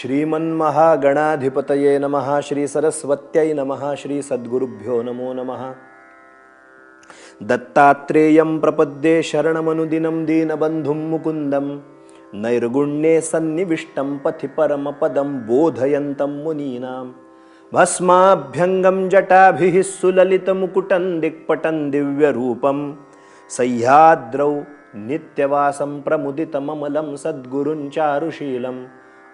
श्रीमन्महागणाधिपतये नमः श्री सरस्वत्यै नमः श्री सद्गुरुभ्यो नमो नमः। दत्तात्रेयं प्रपद्ये शरणमनुदिनं दीनबन्धुं मुकुन्दं नैर्गुण्ये सन्निविष्टं पथि परमपदं बोधयन्तं मुनीनां। भस्माभ्यङ्गं जटाभिः सुललितमुकुटं दिक्पटं दिव्यरूपं सह्याद्रौ नित्यवासं प्रमुदितममलं सद्गुरुं चारुशीलम्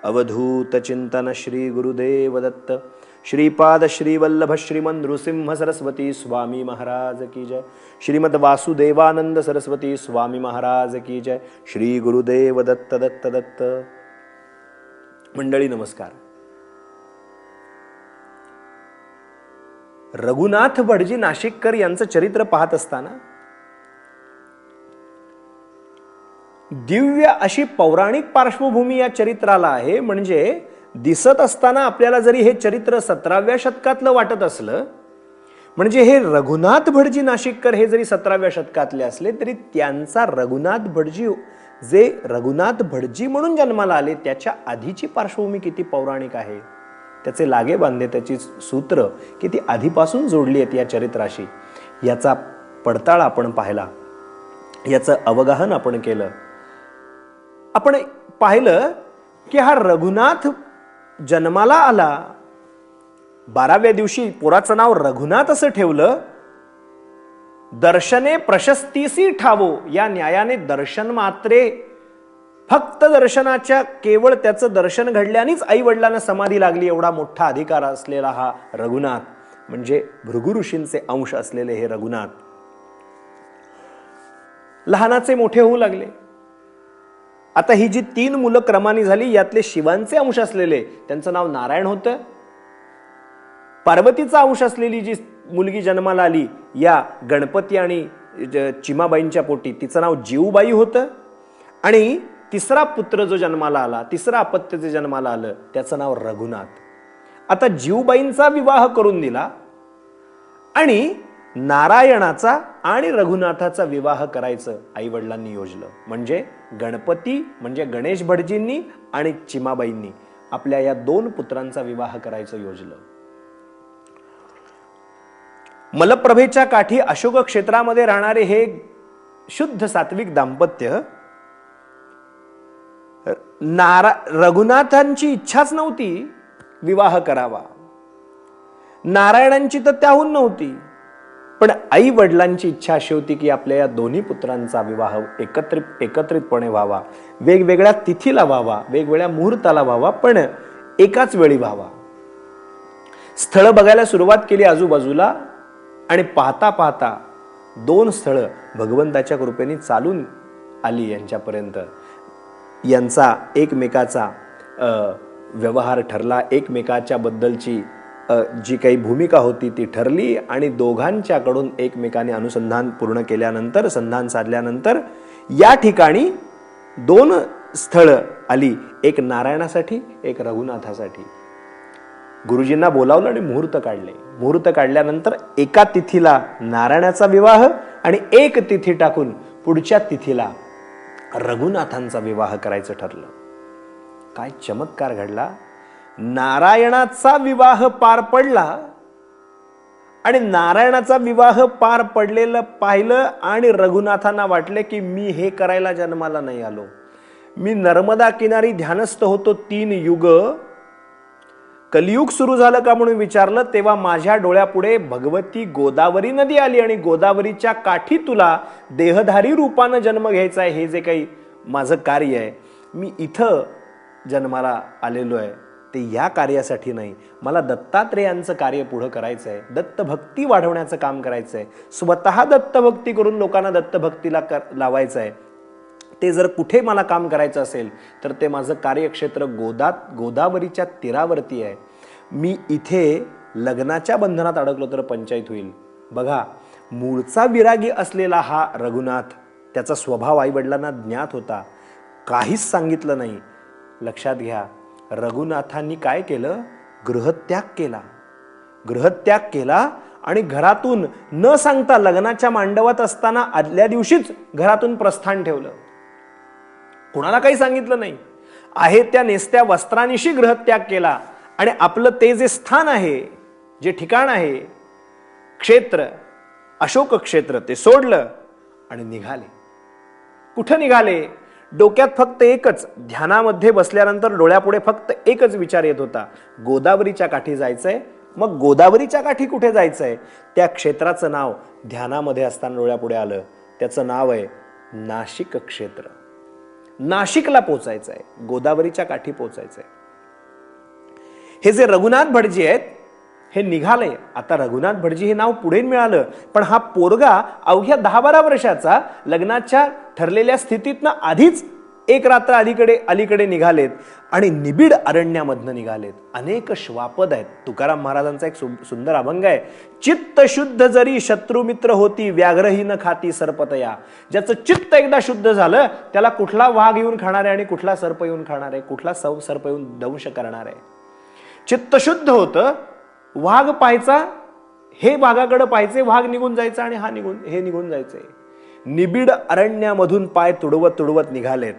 अवधूतचिंतन श्री गुरुदेव दत्त श्रीपाद श्रीवल्लभ श्रीमन नृसिंह सरस्वती स्वामी महाराज की जय। श्रीमद वासुदेवानंद सरस्वती स्वामी महाराज की जय। श्री गुरुदेव दत्त दत्त दत्त मंडळी नमस्कार। रघुनाथ भटजी नाशिककर यांचं चरित्र पाहत असताना दिव्य अशी पौराणिक पार्श्वभूमी या चरित्राला आहे. म्हणजे दिसत असताना आपल्याला जरी हे चरित्र सतराव्या शतकातलं वाटत असलं म्हणजे हे रघुनाथ भटजी नाशिककर हे जरी सतराव्या शतकातले असले तरी त्यांचा रघुनाथ भटजी जे रघुनाथ भटजी म्हणून जन्माला आले त्याच्या आधीची पार्श्वभूमी किती पौराणिक आहे? त्याचे लागे बांधे त्याची सूत्र किती आधीपासून जोडली आहेत या चरित्राशी? याचा पडताळ आपण पाहिला. याचं अवगाहन आपण केलं. आपण पाहिलं की हा रघुनाथ जन्माला आला. बाराव्या दिवशी पोराचं नाव रघुनाथ असं ठेवलं दर्शने प्रशस्तीसी ठावो या न्यायाने दर्शन मात्रे. फक्त दर्शनाच्या केवळ त्याचं दर्शन घडल्यानेच आई वडिलांना समाधी लागली एवढा मोठा अधिकार असलेला हा रघुनाथ. म्हणजे भृगु ऋषींचे अंश असलेले हे रघुनाथ. लहानाचे मोठे होऊ लागले. आता ही जी तीन मुलं क्रमाने झाली यातले शिवांचे अंश असलेले त्यांचं नाव नारायण होतं. पार्वतीचा अंश असलेली जी मुलगी जन्माला आली या गणपती आणि चिमाबाईंच्या पोटी तिचं नाव जीवबाई होतं. आणि तिसरा पुत्र जो जन्माला आला तिसरा अपत्य जे जन्माला आलं त्याचं नाव रघुनाथ. आता जीवबाईंचा विवाह करून दिला आणि नारायणाचा आणि रघुनाथाचा विवाह करायचं आई वडिलांनी योजलं. म्हणजे गणपती म्हणजे गणेश भटजींनी आणि चिमाबाईंनी आपल्या या दोन पुत्रांचा विवाह करायचं योजलं. मलप्रभेच्या काठी अशोक क्षेत्रामध्ये राहणारे हे शुद्ध सात्विक दाम्पत्य नारा रघुनाथांची इच्छाच नव्हती विवाह करावा. नारायणांची तर त्याहून नव्हती. पण आई वडिलांची इच्छा अशी होती की आपल्या या दोन्ही पुत्रांचा विवाह एकत्रित एकत्रितपणे व्हावा. वेगवेगळ्या तिथीला व्हावा वेगवेगळ्या मुहूर्ताला व्हावा पण एकाच वेळी व्हावा. स्थळं बघायला सुरुवात केली आजूबाजूला आणि पाहता पाहता दोन स्थळं भगवंताच्या कृपेने चालून आली यांच्यापर्यंत. यांचा एकमेकाचा व्यवहार ठरला. एकमेकाच्या बद्दलची जी काही भूमिका होती ती ठरली आणि दोघांच्याकडून एकमेकाने अनुसंधान पूर्ण केल्यानंतर संधान साधल्यानंतर या ठिकाणी दोन स्थळं आली. एक नारायणासाठी एक रघुनाथासाठी. गुरुजींना बोलावलं आणि मुहूर्त काढले. मुहूर्त काढल्यानंतर एका तिथीला नारायणाचा विवाह आणि एक तिथी टाकून पुढच्या तिथीला रघुनाथांचा विवाह करायचं ठरलं. काय चमत्कार घडला. नारायणाचा विवाह पार पडला आणि नारायणाचा विवाह पार पडलेलं पाहिलं आणि रघुनाथांना वाटले की मी हे करायला जन्माला नाही आलो. मी नर्मदा किनारी ध्यानस्थ होतो तीन युग. कलियुग सुरू झालं का म्हणून विचारलं तेव्हा माझ्या डोळ्यापुढे भगवती गोदावरी नदी आली आणि गोदावरीच्या काठी तुला देहधारी रूपानं जन्म घ्यायचा आहे हे जे काही माझं कार्य आहे मी इथं जन्माला आलेलो आहे. ते या कार्यासाठी नाही. मला दत्तात्रेयांचं कार्य पुढं करायचं आहे दत्तभक्ती वाढवण्याचं काम करायचं आहे स्वतः दत्तभक्ती करून लोकांना दत्तभक्तीला कर लावायचं आहे ते जर कुठे मला काम करायचं असेल तर ते माझं कार्यक्षेत्र गोदा गोदावरीच्या तीरावरती आहे. मी इथे लग्नाच्या बंधनात अडकलो तर पंचायत होईल. बघा मूळचा विरागी असलेला हा रघुनाथ त्याचा स्वभाव आईवडिलांना ज्ञात होता. काहीच सांगितलं नाही. लक्षात घ्या रघुनाथांनी काय केलं? गृहत्याग केला. गृहत्याग केला आणि घरातून न सांगता लग्नाच्या मांडवात असताना आदल्या दिवशीच घरातून प्रस्थान ठेवलं. कुणाला काही सांगितलं नाही. आहे त्या नेसत्या वस्त्रानिशी ग्रहत्याग केला आणि आपलं ते जे स्थान आहे जे ठिकाण आहे क्षेत्र अशोक क्षेत्र ते सोडलं आणि निघाले. कुठं निघाले? डोक्यात फक्त एकच. ध्यानामध्ये बसल्यानंतर डोळ्यापुढे फक्त एकच विचार येत होता. गोदावरीच्या काठी जायचंय. मग गोदावरीच्या काठी कुठे जायचंय? त्या क्षेत्राचं नाव ध्यानामध्ये असताना डोळ्यापुढे आलं. त्याचं नाव आहे नाशिक क्षेत्र. नाशिकला पोचायचं आहे गोदावरीच्या काठी पोचायचंय. हे जे रघुनाथ भटजी आहेत हे निघालंय. आता रघुनाथ भटजी हे नाव पुढे मिळालं पण हा पोरगा अवघ्या दहा बारा वर्षाचा लग्नाच्या ठरलेल्या स्थितीतनं आधीच एक रात्र अलीकडे अलीकडे निघालेत आणि निबिड अरण्यामधनं निघालेत. अनेक श्वापद आहेत. तुकाराम महाराजांचा एक सु- सुंदर अभंग आहे. चित्त शुद्ध जरी शत्रुमित्र होती व्याघ्रही न खाती सर्पतया. ज्याचं चित्त एकदा शुद्ध झालं त्याला कुठला वाघ येऊन खाणार आहे आणि कुठला सर्प येऊन खाणार आहे कुठला सौ सर्प येऊन दंश करणार. आहे चित्त शुद्ध होतं वाघ पाहायचा हे वाघाकडं पाहायचे वाघ निघून जायचा आणि हा निघून हे निघून जायचे. निबिड अरण्यामधून पाय तुडवत तुडवत निघालेत.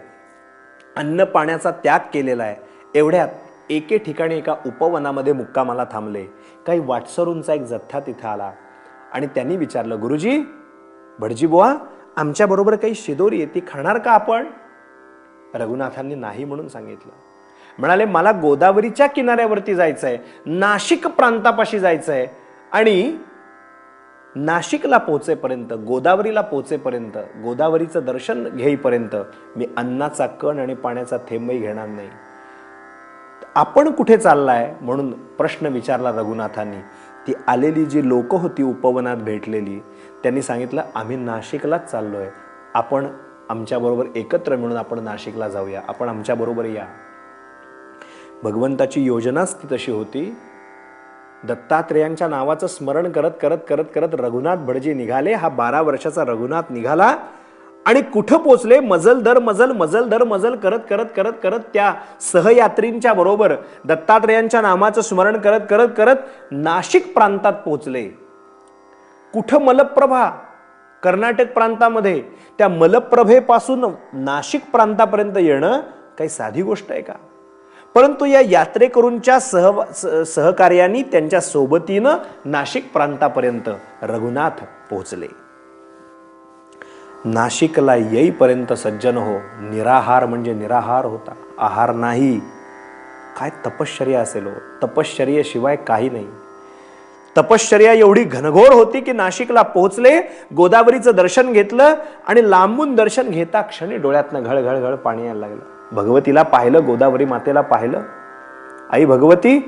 अन्न पाण्याचा त्याग केलेला आहे. एवढ्यात एके ठिकाणी एका उपवनामध्ये मुक्कामाला थांबले. काही वाटसरूंचा एक जथ्था तिथं आला. आणि त्यांनी विचारलं गुरुजी भटजी बुवा आमच्याबरोबर काही शिदोरी आहे ती खाणार का आपण? रघुनाथांनी नाही म्हणून सांगितलं. म्हणाले मला गोदावरीच्या किनाऱ्यावरती जायचं आहे नाशिक प्रांतापाशी जायचं आहे आणि नाशिकला पोचेपर्यंत गोदावरीला पोहोचेपर्यंत गोदावरीचं दर्शन घेईपर्यंत मी अन्नाचा कण आणि पाण्याचा थेंबही घेणार नाही. आपण कुठे चाललाय म्हणून प्रश्न विचारला रघुनाथांनी. ती आलेली जी लोक होती उपवनात भेटलेली त्यांनी सांगितलं आम्ही नाशिकलाच चाललोय. आपण आमच्याबरोबर एकत्र मिळून आपण नाशिकला जाऊया. आपण आमच्याबरोबर या. भगवंताची योजनाच ती तशी होती. दत्तात्रेयांच्या नावाचं स्मरण करत करत करत करत रघुनाथ भटजी निघाले. हा बारा वर्षाचा रघुनाथ निघाला आणि कुठं पोचले? मजल दर मजल मजल दर मजल करत करत करत करत त्या सहयात्रींच्या बरोबर दत्तात्रेयांच्या नामाचं स्मरण करत करत करत नाशिक प्रांतात पोचले. कुठं मलप्रभा? कर्नाटक प्रांतामध्ये. त्या मलप्रभेपासून नाशिक प्रांतापर्यंत येणं काही साधी गोष्ट आहे का? परंतु या यात्रेकरूंच्या सह सहकार्यानी त्यांच्या सोबतीनं नाशिक प्रांतापर्यंत रघुनाथ पोहोचले. नाशिकला येईपर्यंत सज्जन हो निराहार म्हणजे निराहार होता. आहार नाही. काय तपश्चर्या असेल हो? तपश्चर्याशिवाय काही नाही. तपश्चर्या एवढी घनघोर होती की नाशिकला पोहोचले गोदावरीचं दर्शन घेतलं आणि लांबून दर्शन घेता क्षणी डोळ्यातनं घळघळघळ पाणी यायला लागलं. भगवतीला पाहिलं गोदावरी मातेला पाहिलं. आई भगवती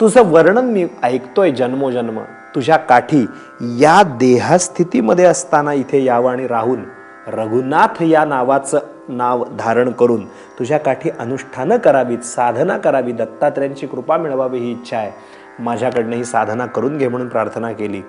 तुझं वर्णन मी ऐकतोय जन्मोजन्म. तुझ्या काठी या देहस्थितीमध्ये असताना इथे यावं आणि राहून रघुनाथ या नावाचं नाव धारण करून तुझ्या काठी अनुष्ठानं करावीत साधना करावी दत्तात्र्यांची कृपा मिळवावी ही इच्छा आहे. माझ्याकडनं ही साधना करून घे म्हणून प्रार्थना केली.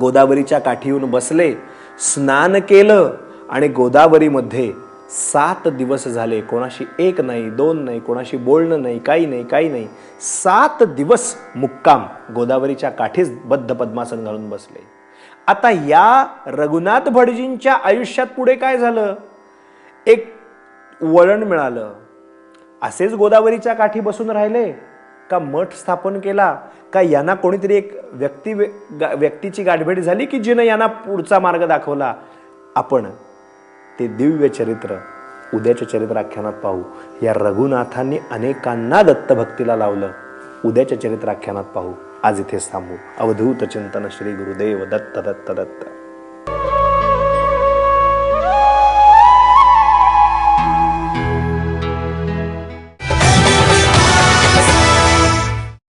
गोदावरीच्या काठी येऊन बसले स्नान केलं आणि गोदावरीमध्ये सात दिवस झाले कोणाशी एक नाही दोन नाही कोणाशी बोलणं नाही काही नाही काही नाही. सात दिवस मुक्काम गोदावरीच्या काठीच बद्ध पद्मासन घालून बसले. आता या रघुनाथ भटजींच्या आयुष्यात पुढे काय झालं? एक वळण मिळालं. असेच गोदावरीच्या काठी बसून राहिले? का मठ स्थापन केला? का यांना कोणीतरी एक व्यक्ती व्यक्तीची गाठभेट झाली की जिनं यांना पुढचा मार्ग दाखवला? आपण ते दिव्य चरित्र उद्याच्या चरित्राख्यानात पाहू. या रघुनाथांनी अनेकांना दत्तभक्तीला लावलं. उद्याच्या चरित्राख्यानात पाहू. आज इथेच थांबू. अवधूत चिंतन श्री गुरुदेव दत्त दत्त दत्त.